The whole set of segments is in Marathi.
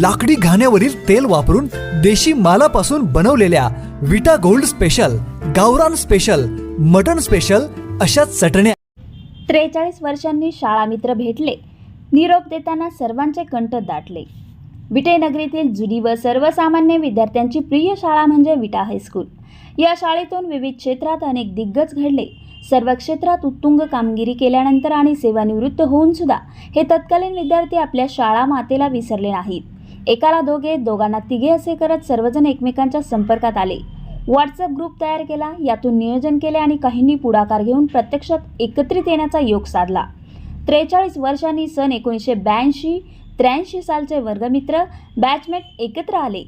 लाकडी घाण्यावरील तेल वापरून देशी मालापासून बनवलेल्या विटा गोल्ड स्पेशल गावरान स्पेशल मटन स्पेशल अशा चटण्या त्रेचाळीस वर्षांनी शाळा मित्र भेटले. निरोप देताना सर्वांचे कंठ दाटले. विटेनगरीतील जुनी व सर्वसामान्य विद्यार्थ्यांची प्रिय शाळा म्हणजे विटा हायस्कूल या शाळेतून विविध क्षेत्रात अनेक दिग्गज घडले. सर्व क्षेत्रात उत्तुंग कामगिरी केल्यानंतर आणि सेवानिवृत्त होऊन सुद्धा हे तत्कालीन विद्यार्थी आपल्या शाळा मातेला विसरले नाहीत. एकाला दोघे दोघांना तिघे असे करत सर्वजण एकमेकांच्या संपर्कात आले. व्हॉट्सअप ग्रुप तयार केला यातून नियोजन केले आणि काहींनी पुढाकार घेऊन प्रत्यक्षात एकत्रित येण्याचा योग साधला. त्रेचाळीस वर्षांनी सन एकोणीसशे ब्याऐंशी त्र्याऐंशी सालचे वर्गमित्र बॅचमेट एकत्र आले.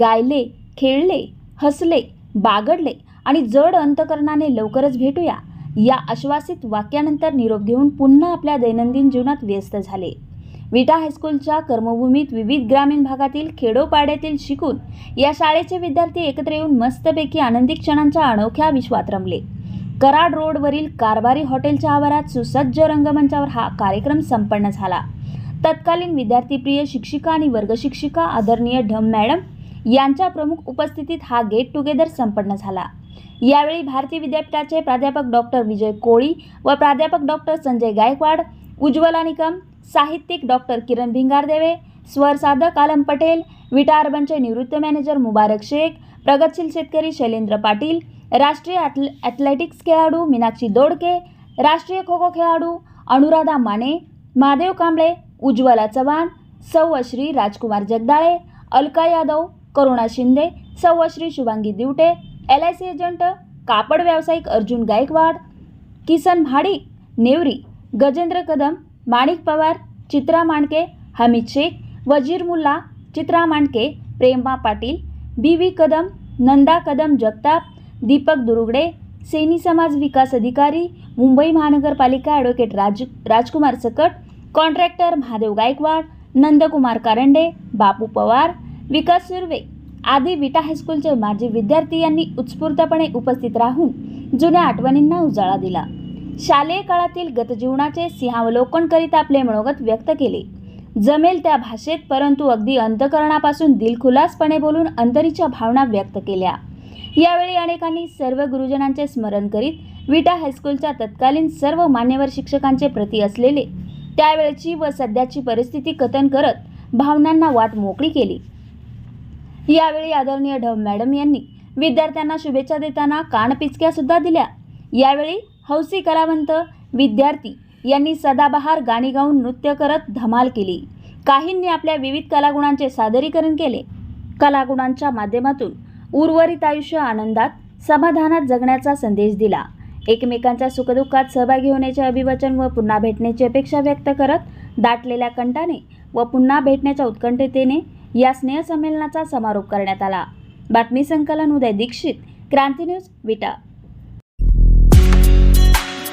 गायले खेळले हसले बागडले आणि जड अंतकरणाने लवकरच भेटूया. या आश्वासित वाक्यानंतर निरोप घेऊन पुन्हा आपल्या दैनंदिन जीवनात व्यस्त झाले. विटा हायस्कूलच्या कर्मभूमीत विविध ग्रामीण भागातील खेडोपाड्यातील शिकून या शाळेचे विद्यार्थी एकत्र येऊन मस्तपैकी आनंदी क्षणांच्या अनोख्या विश्वात रमले. कराड रोडवरील कारभारी हॉटेलच्या आवारात सुसज्ज रंगमंचावर हा कार्यक्रम संपन्न झाला. तत्कालीन विद्यार्थीप्रिय शिक्षिका आणि वर्गशिक्षिका आदरणीय ढम मॅडम यांच्या प्रमुख उपस्थितीत हा गेट टुगेदर संपन्न झाला. यावेळी भारतीय विद्यापीठाचे प्राध्यापक डॉक्टर विजय कोळी व प्राध्यापक डॉक्टर संजय गायकवाड उज्ज्वला निकम साहित्यिक डॉक्टर किरण भिंगारदेवे स्वर साधक आलम पटेल विटा अर्बनचे निवृत्त मॅनेजर मुबारक शेख प्रगतशील शेतकरी शैलेंद्र पाटील राष्ट्रीय ॲथल ॲथलेटिक्स खेळाडू मीनाक्षी दोडके राष्ट्रीय खो खो खेळाडू अनुराधा माने महादेव कांबळे उज्ज्वला चव्हाण सौवश्री Rajkumar Jagdale Alka Yadav Karuna Shinde सौवश्री Shubhangi Divate L I C agent कापड व्यावसायिक अर्जुन गायकवाड किसन भाडिक नेवरी गजेंद्र कदम माणिक पवार चित्रा मांडके हमीद शेख वजीर मुल्ला चित्रा मांडके प्रेमा पाटील बी व्ही कदम नंदा कदम जगताप दीपक दुरुगडे सेनी समाज विकास अधिकारी मुंबई महानगरपालिका ॲडव्होकेट राज राजकुमार सकट कॉन्ट्रॅक्टर महादेव गायकवाड नंदकुमार कारंडे बापू पवार विकास सुर्वे आदी विटा हायस्कूलचे माजी विद्यार्थी यांनी उत्स्फूर्तपणे उपस्थित राहून जुन्या आठवणींना उजाळा दिला. शालेय काळातील गतजीवनाचे सिंहावलोकन करीत आपले मनोगत व्यक्त केले. जमेल त्या भाषेत परंतु अगदी अंतकरणापासून दिलखुलासपणे बोलून अंतरीच्या भावना व्यक्त केल्या. यावेळी अनेकांनी सर्व गुरुजनांचे स्मरण करीत विटा हायस्कूलच्या तत्कालीन सर्व मान्यवर शिक्षकांचे प्रती असलेले त्यावेळची व सध्याची परिस्थिती कथन करत भावनांना वाट मोकळी केली. यावेळी आदरणीय ढव मॅडम यांनी विद्यार्थ्यांना शुभेच्छा देताना कानपिचक्या सुद्धा दिल्या. यावेळी हौसी कलावंत विद्यार्थी यांनी सदाबहार गाणी गाऊन नृत्य करत धमाल केली. काहींनी आपल्या विविध कलागुणांचे सादरीकरण केले. कलागुणांच्या माध्यमातून उर्वरित आयुष्य आनंदात समाधानात जगण्याचा संदेश दिला. एकमेकांच्या सुखदुःखात सहभागी होण्याचे अभिवचन व पुन्हा भेटण्याची अपेक्षा व्यक्त करत दाटलेल्या कंठाने व पुन्हा भेटण्याच्या उत्कंठतेने या स्नेहसंमेलनाचा समारोप करण्यात आला. बातमी संकलन उदय दीक्षित क्रांती न्यूज विटा.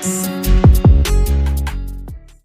Yes.